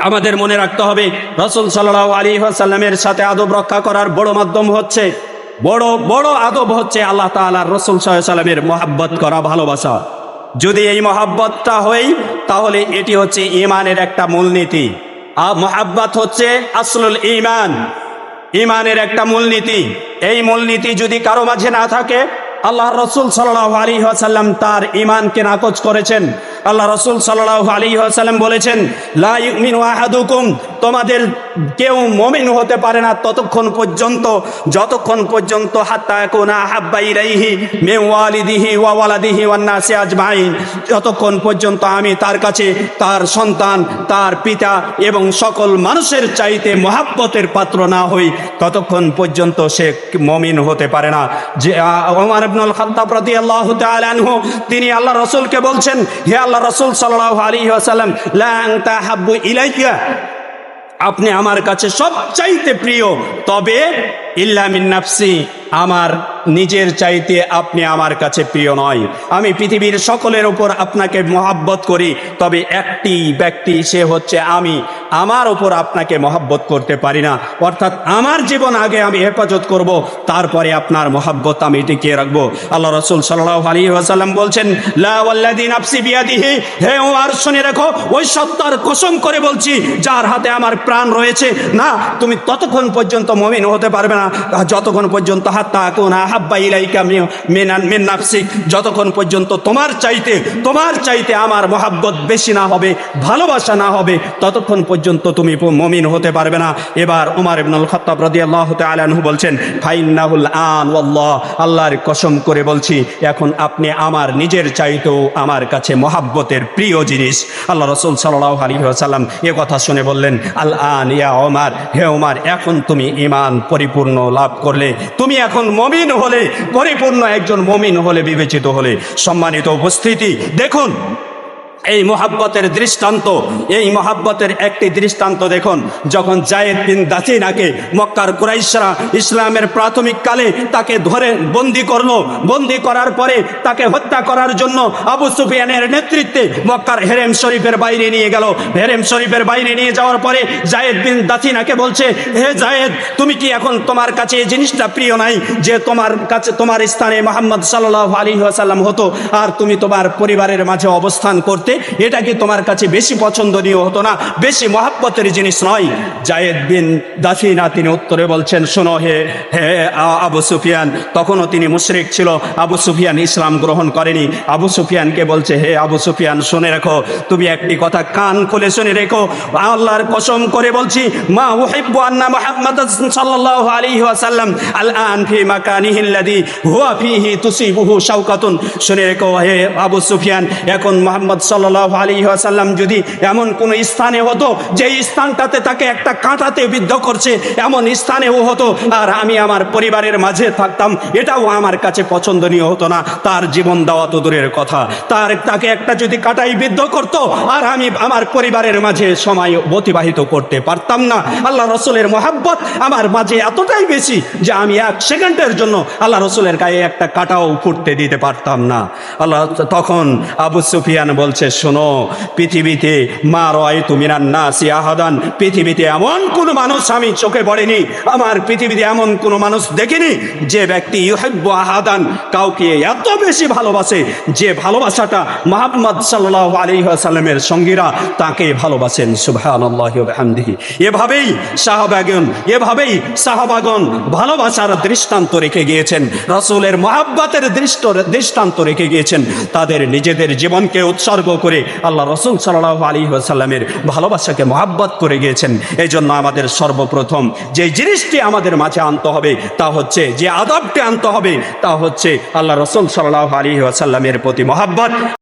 আমাদের মনে রাখতে হবে, রসুল সাল্লাহ আলী সাল্লামের সাথে আদব রক্ষা করার বড় মাধ্যম হচ্ছে, বড় বড় আদব হচ্ছে আল্লাহ তাআলা রসুল সাল্লামের মোহাব্বত করা, ভালোবাসা। যদি এই মহাব্বতটা হয় তাহলে এটি হচ্ছে ইমানের একটা মূলনীতি। আর মহাব্বত হচ্ছে আসলুল ইমান ইমানের একটা মূলনীতি। এই মূলনীতি যদি কারও মাঝে না থাকে আল্লাহ রসুল সাল্লাহ আলী আসাল্লাম তার ইমানকে নাকচ করেছেন। আল্লাহ রসুল সাল্লাহ আলী আসাল্লাম বলেছেন লা ইউমিন আহাদুকুম তোমাদের কেউ মমিন হতে পারে না ততক্ষণ পর্যন্ত, যতক্ষণ পর্যন্ত হাত্তা কোনা হাব্বা ইলাইহি মে ওয়ালিদিহি ওয়া ওয়ালাদিহি ওয়ান নাসি আজমাইন, যতক্ষণ পর্যন্ত আমি তার কাছে তার সন্তান, তার পিতা এবং সকল মানুষের চাইতে মহাব্বতের পাত্র না হই, ততক্ষণ পর্যন্ত সে মমিন হতে পারে না। যে ওমর ইবনুল খাত্তাব রাদিয়াল্লাহু তাআলা আনহু, তিনি আল্লাহ রাসূলকে বলছেন, হে আল্লাহ রাসূল সাল্লাল্লাহু আলাইহি ওয়াসাল্লাম, লা হাব্বু আপনি আমার কাছে সবচাইতে প্রিয়। তবে ইল্লামিনাফসি নাফসি, আমার নিজের চাইতে আপনি আমার কাছে প্রিয় নয়। আমি পৃথিবীর সকলের ওপর আপনাকে মহাব্বত করি, তবে একটি ব্যক্তি, সে হচ্ছে আমি। আমার উপর আপনাকে মহাব্বত করতে পারি না। অর্থাৎ আমার জীবন আগে আমি হেফাজত করব, তারপরে আপনার মহাব্বত আমি টিকিয়ে রাখব। আল্লাহ রসুল সাল্লাহ আলী আসাল্লাম বলছেন হে ও আর শুনে রাখো, ওই সত্তার কসম করে বলছি, যার হাতে আমার প্রাণ রয়েছে। না, তুমি ততক্ষণ পর্যন্ত মমিন হতে পারবে না। যতক্ষণ পর্যন্ত, হাত্তা কোন আহাব্বা ইলাইকা মিন নাফসিক, যতক্ষণ পর্যন্ত তোমার চাইতে তোমার চাইতে আমার মহাব্বত বেশি না হবে, ভালোবাসা না হবে, ততক্ষণ পর্যন্ত তুমি মমিন হতে পারবে না। এবার উমার ইবনুল খাত্তাব রাদিয়াল্লাহু তাআলা আনহু বলছেন, ফাইন্নাহুল আন, ওয়াল্লাহ, আল্লাহর কসম করে বলছি, এখন আপনি আমার নিজের চাইতেও আমার কাছে মহাব্বতের প্রিয় জিনিস। আল্লাহ রসুল সাল্লাহ আলী সাল্লাম এ কথা শুনে বললেন, আল আন, ইয়া ওমার হে ওমার এখন তুমি ইমান পরিপূর্ণ লাভ করলে, তুমি এখন মমিন হলে, পরিপূর্ণ একজন মমিন হলে, বিবেচিত হলে। সম্মানিত উপস্থিতি, দেখুন এই মোহাব্বতের দৃষ্টান্ত, এই মোহাব্বতের একটি দৃষ্টান্ত দেখুন, যখন জায়েদ বিন দাসিনাকে মক্কার কুরাইশরা ইসলামের প্রাথমিক কালে তাকে ধরে বন্দি করল, বন্দি করার পরে তাকে হত্যা করার জন্য আবু সুফিয়ানের নেতৃত্বে মক্কার হেরেম শরীফের বাইরে নিয়ে গেল। হেরেম শরীফের বাইরে নিয়ে যাওয়ার পরে জায়েদ বিন দাসিনাকে বলছে, হে জায়েদ, তুমি কি এখন তোমার কাছে এই জিনিসটা প্রিয় নাই, যে তোমার কাছে, তোমার স্থানে মোহাম্মদ সাল্লাহ আলী আসাল্লাম হতো, আর তুমি তোমার পরিবারের মাঝে অবস্থান করতে এটা কি তোমার কাছে বেশি পছন্দনীয় হতো না। বেশি মহাব্বতের জিনিস নয়। জায়েদ বিন দাসিনা তিনি উত্তরে বলছেন, শোনো হে হে আবু সুফিয়ান। তখনও তিনি মুশরিক ছিল। আবু সুফিয়ান ইসলাম গ্রহণ করেনি। আবু সুফিয়ানকে বলছে, হে আবু সুফিয়ান, শুনে রাখো। তুমি একটি কথা কান খুলে শুনে রেখো। আল্লাহর কসম করে বলছি, মা উহিব্বু আন্না মুহাম্মাদ সাল্লাল্লাহু আলাইহি ওয়াসাল্লাম। আল আন ফি মাকানিহি আল্লাযী হুয়া ফিহি তুসিবুহু শাওকাতুন। শুনে রেখো, হে আবু সুফিয়ান, এখন মুহাম্মদ সাল্লাল্লাহু আলাইহি ওয়াসাল্লাম যদি এমন কোন স্থানে হতো যে স্থানটাতে তাকে একটা কাঁটাতে বিদ্ধ করছে, এমন স্থানেও হতো, আর আমি আমার পরিবারের মাঝে থাকতাম, এটাও আমার কাছে পছন্দনীয় হতো না। তার জীবন দেওয়া তো দূরের কথা। তার তাকে একটা যদি কাটাই বিদ্ধ করত, আর আমি আমার পরিবারের মাঝে সময় অতিবাহিত করতে পারতাম না। আল্লাহ রসুলের মহাব্বত আমার মাঝে এতটাই বেশি, যে আমি এক সেকেন্ডের জন্য আল্লাহ রসুলের গায়ে একটা কাটাও ফুটতে দিতে পারতাম না। আল্লাহ তখন আবু সুফিয়ান বলছে শোনো, পৃথিবীতে মা রয় তুমি না সিয়াহাদান পৃথিবীতে এমন কোন মানুষ আমি চোখে পড়েনি, আমার পৃথিবীতে এমন কোন মানুষ দেখিনি যে ব্যক্তি ইউহিব্বু আহাদান, কাউকে এত বেশি ভালোবাসে যে ভালোবাসাটা মোহাম্মদ সাল্লাল্লাহু আলাইহি ওয়াসাল্লামের সঙ্গীরা তাকে ভালোবাসেন। সুবহানাল্লাহি এভাবেই সাহাবাগণ এভাবেই সাহাবাগণ ভালোবাসার দৃষ্টান্ত রেখে গিয়েছেন। রাসূলের মহাব্বতের দৃষ্ট দৃষ্টান্ত রেখে গিয়েছেন। তাদের নিজেদের জীবনকে উৎসর্গ করে আল্লাহ রসুল সাল্লাহ আলী আসাল্লামের ভালোবাসাকে মহাব্বত করে গিয়েছেন। এই জন্য আমাদের সর্বপ্রথম যে জিনিসটি আমাদের মাঝে আনতে হবে, তা হচ্ছে যে আদবটি আনতে হবে, তা হচ্ছে আল্লাহ রসুল সাল্লাহ আলী আসাল্লামের প্রতি মহাব্বত।